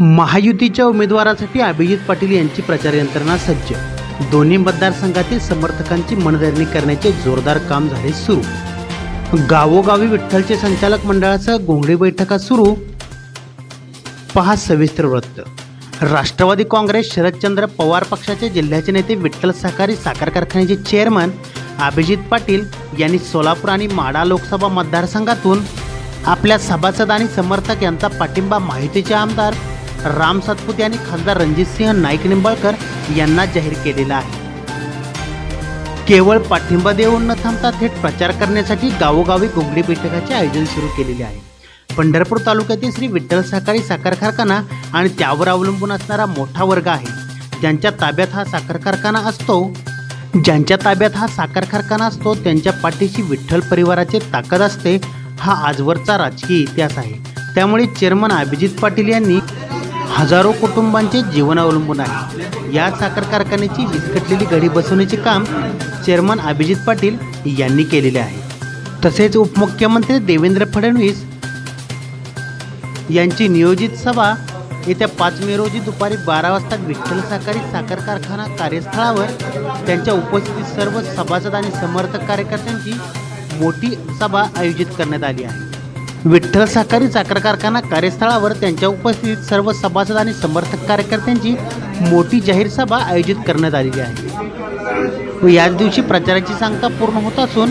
महायुतीच्या उमेदवारासाठी अभिजित पाटील यांची प्रचार यंत्रणा सज्ज. दोन्ही मतदारसंघातील समर्थकांची मनधरणी करण्याचे जोरदार काम झाले सुरू. गावोगावी विठ्ठलचे संचालक मंडळासह घोंगडी बैठका सुरू. पहा सविस्तर वृत्त. राष्ट्रवादी काँग्रेस शरदचंद्र पवार पक्षाचे जिल्ह्याचे नेते विठ्ठल सहकारी साखर कारखान्याचे चेअरमन अभिजित पाटील यांनी सोलापूर आणि माढा लोकसभा मतदारसंघातून आपल्या सभासद आणि समर्थक यांचा पाठिंबा माहितीचे आमदार राम सातपुते आणि खासदार रणजितसिंह नाईक निंबाळकर यांना जाहीर केलेला आहे. केवळ पाठिंबा देऊन न थांबता थेट प्रचार करण्यासाठी गावोगावी घोंगडी बैठकाचे आयोजन सुरू केलेले आहे. पंढरपूर तालुक्यातील श्री विठ्ठल सहकारी साखर कारखाना आणि त्यावर अवलंबून असणारा मोठा वर्ग आहे. ज्यांच्या ताब्यात हा साखर कारखाना असतो ज्यांच्या ताब्यात हा साखर कारखाना असतो त्यांच्या पाठीशी विठ्ठल परिवाराची ताकद असते हा आजवरचा राजकीय इतिहास आहे. त्यामुळे चेअरमन अभिजित पाटील यांनी हजारो कुटुंबांचे जीवन अवलंबून आहे. या साखर कारखान्याची विस्कटलेली घडी बसवण्याचे काम चेअरमन अभिजित पाटील यांनी केलेले आहे. तसेच उपमुख्यमंत्री देवेंद्र फडणवीस यांची नियोजित सभा येत्या पाच मे रोजी दुपारी बारा वाजता विठ्ठल सहकारी साखर कारखाना कार्यस्थळावर त्यांच्या उपस्थितीत सर्व सभासद आणि समर्थक कार्यकर्त्यांची मोठी सभा आयोजित करण्यात आली आहे. विठ्ठल सहकारी साखर कारखाना कार्यस्थळावर त्यांच्या उपस्थितीत सर्व सभासद आणि समर्थक कार्यकर्त्यांची मोठी जाहीर सभा आयोजित करण्यात आलेली आहे. व याच दिवशी प्रचाराची सांगता पूर्ण होत असून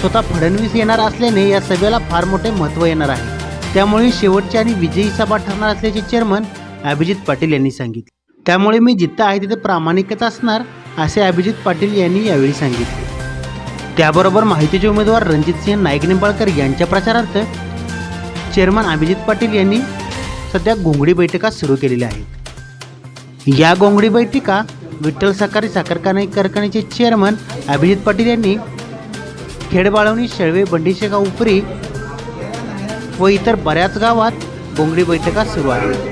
स्वतः फडणवीस येणार असल्याने या सभेला फार मोठे महत्त्व येणार आहे. त्यामुळे शेवटची आणि विजयी सभा ठरणार असल्याचे चेअरमन अभिजित पाटील यांनी सांगितले. त्यामुळे मी जिथं आहे तिथे प्रामाणिकता असणार असे अभिजित पाटील यांनी यावेळी सांगितले. त्याबरोबर माहितीचे उमेदवार रणजितसिंह नाईक निंबाळकर यांच्या प्रचारार्थ चेअरमन अभिजित पाटील यांनी सध्या घोंगडी बैठका सुरू केलेल्या आहेत. या घोंगडी बैठका विठ्ठल सहकारी साखर कारखान्याचे चेअरमन अभिजित पाटील यांनी खेडबाळवणी शेळवे बंडीशेगाव उपरी व इतर बऱ्याच गावात घोंगडी बैठका सुरू आहेत.